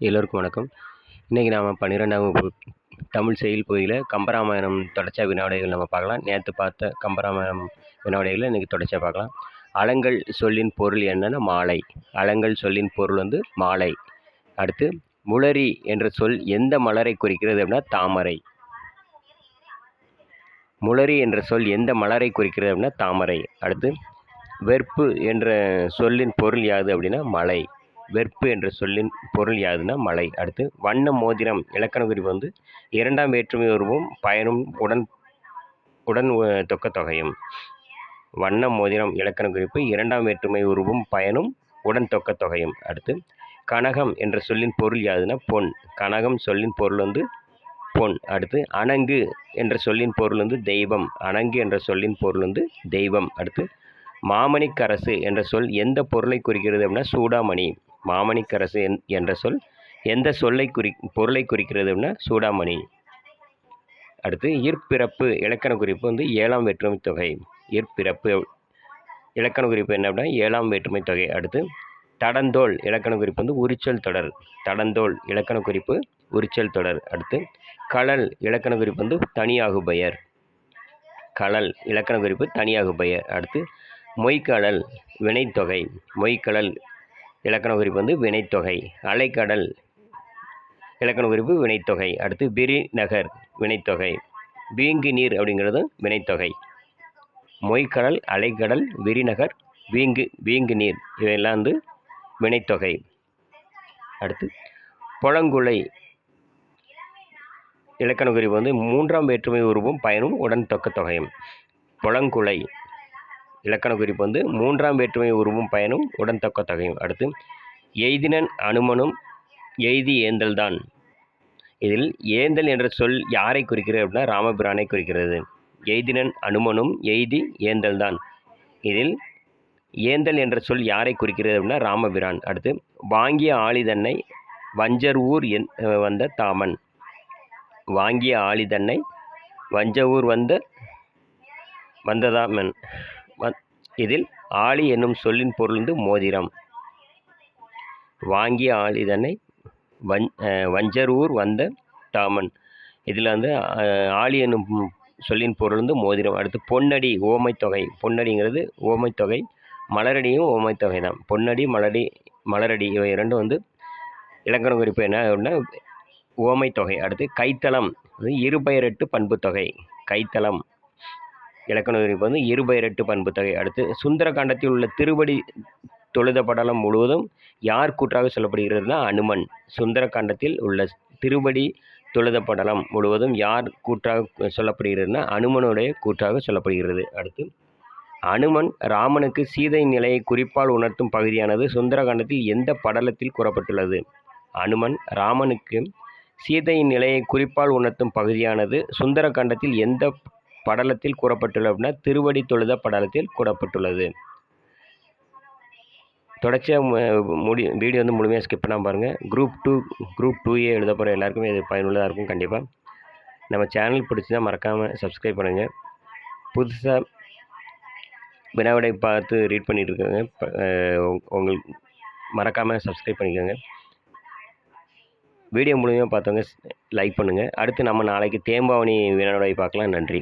எல்லோருக்கும் வணக்கம். இன்றைக்கி நாம் பன்னிரெண்டாம் வகுப்பு தமிழ் செயல் பகுதியில் கம்பராமாயணம் தொடர்ச்சா வினாவிடைகள் நம்ம பார்க்கலாம். நேற்று பார்த்த கம்பராமாயணம் வினாவிடைகளை இன்றைக்கி தொடர்ச்சியாக பார்க்கலாம். அலங்கள் சொல்லின் பொருள் என்னன்னா? மாலை. அலங்கள் சொல்லின் பொருள் வந்து மாலை. அடுத்து முளரி என்ற சொல் எந்த மலரை குறிக்கிறது அப்படின்னா தாமரை. முளரி என்ற சொல் எந்த மலரை குறிக்கிறது அப்படின்னா தாமரை. அடுத்து வெற்பு என்ற சொல்லின் பொருள் யாது அப்படின்னா மலை. வெற்பு என்ற சொல்லின் பொருள் யாதுன்னா மலை அடுத்து வண்ண மோதிரம் இலக்கண குறிப்பு வந்து இரண்டாம் வேற்றுமை உருவும் பயனும் உடன் உடன் அஹ், தொக்க தொகையும். வண்ண மோதிரம் இலக்கண குறிப்பு இரண்டாம் வேற்றுமை உருவும் பயனும் உடன் தொக்க தொகையும். அடுத்து கனகம் என்ற சொல்லின் பொருள் யாதுன்னா பொன். கனகம் சொல்லின் பொருள் வந்து பொன். அடுத்து அணங்கு என்ற சொல்லின் பொருள் வந்து தெய்வம். அணங்கு என்ற சொல்லின் பொருள் வந்து தெய்வம். அடுத்து மாமணிக்கரசு என்ற சொல் எந்த பொருளை குறிக்கிறது அப்படின்னா சூடாமணி. மாமணிக்கரசு என்- என்ற சொல் எந்த சொல்லை குறி பொருளை குறிக்கிறது அப்படின்னா சூடாமணி. அடுத்து இற்பிறப்பு இலக்கண குறிப்பு வந்து ஏழாம் வேற்றுமை தொகை. இற்பிறப்பு இலக்கண குறிப்பு என்ன அப்படின்னா ஏழாம் வேற்றுமை தொகை. அடுத்து தடந்தோல் இலக்கண குறிப்பு வந்து உரிச்சல் தொடர். தடந்தோல் இலக்கண குறிப்பு உரிச்சல் தொடர். அடுத்து களல் இலக்கண குறிப்பு வந்து தனியாகு பெயர் களல் இலக்கண குறிப்பு தனியாகு பெயர் அடுத்து மொய்க்கடல் வினைத்தொகை. மொய்க்கடல் இலக்கண குறிப்பு வந்து வினைத்தொகை. அலைக்கடல். இலக்கண குறிப்பு வினைத்தொகை. அடுத்து விரிநகர் வினைத்தொகை. வீங்கு நீர் அப்படிங்கிறது வினைத்தொகை. மொய்க்கடல் அலைக்கடல் விரிநகர் வீங்கு வீங்கு நீர். இவையெல்லாம் வந்து வினைத்தொகை. அடுத்து புழங்குலை இலக்கண குறிப்பு வந்து மூன்றாம் வேற்றுமை உருவும் பயனும் உடன் தொக்க தொகையும் புழங்குலை இலக்கண குறிப்பு வந்து மூன்றாம் வேற்றுமை உருவும் பயனும் உடன் தக்க தொகையும். அடுத்து எய்தினன் அனுமனும் எய்தி ஏந்தல்தான். இதில் ஏந்தல் என்ற சொல் யாரை குறிக்கிறது அப்படின்னா ராமபிரானை குறிக்கிறது. எய்தினன் அனுமனும் எய்தி ஏந்தல்தான். இதில் ஏந்தல் என்ற சொல் யாரை குறிக்கிறது அப்படின்னா ராமபிரான். அடுத்து வாங்கிய ஆளிதன்னை வஞ்சர் ஊர் என் வந்த தாமன். வாங்கிய ஆளிதன்னை வஞ்ச ஊர் வந்த வந்ததாமன். இதில் ஆளி என்னும் சொல்லின் பொருள்ந்து மோதிரம். வாங்கிய ஆளிதனை வஞ் வஞ்சரூர் வந்த தாமன் இதில் வந்து ஆளி என்னும் சொல்லின் பொருள் வந்து மோதிரம். அடுத்து பொன்னடி ஓமைத்தொகை பொன்னடிங்கிறது ஓமைத்தொகை தொகை மலரடியும் ஓமைத்தொகை தொகை தான். பொன்னடி மலரடி மலரடி இவை இரண்டும் வந்து இலக்கண குறிப்பு என்ன அப்படின்னா ஓமைத்தொகை அடுத்து கைத்தளம். இருபெயரெட்டு பண்புத்தொகை தொகை. இலக்கண குறிப்பு வந்து இருபெயரெட்டு பண்பு தொகை அடுத்து சுந்தரகாண்டத்தில் உள்ள திருவடி தொழுத படலம் முழுவதும் யார் கூற்றாக சொல்லப்படுகிறதுனா அனுமன். சுந்தரகாண்டத்தில் உள்ள திருவடி தொழுத படலம் முழுவதும் யார் கூற்றாக சொல்லப்படுகிறதுனா அனுமனுடைய கூற்றாக சொல்லப்படுகிறது. அடுத்து அனுமன் ராமனுக்கு சீதை நிலையை குறிப்பால் உணர்த்தும் பகுதியானது சுந்தரகாண்டத்தில் எந்த படலத்தில் கூறப்பட்டுள்ளது? அனுமன் ராமனுக்கு சீதையின் நிலையை குறிப்பால் உணர்த்தும் பகுதியானது சுந்தரகாண்டத்தில் எந்த படலத்தில் கூறப்பட்டுள்ளது அப்படின்னா திருவடி தொழுத படலத்தில் கூறப்பட்டுள்ளது. தொடர்ச்சியாக முடி வீடியோ வந்து முழுமையாக ஸ்கிப் பண்ணாமல் பாருங்கள் group two group two A எழுத போகிற எல்லாருக்குமே இது பயனுள்ளதாக இருக்கும் கண்டிப்பாக நம்ம சேனல் பிடிச்சதா மறக்காமல் சப்ஸ்கிரைப் பண்ணுங்கள் புதுசாக வினாவிடை பார்த்து ரீட் பண்ணிகிட்டு இருக்கோங்க. உங்களுக்கு மறக்காமல் சப்ஸ்கிரைப் பண்ணிக்கோங்க. வீடியோ மூலியமாக பார்த்தவங்க லைக் பண்ணுங்கள் அடுத்து நம்ம நாளைக்கு தேம்பாவணி வினாவிடை பார்க்கலாம். நன்றி.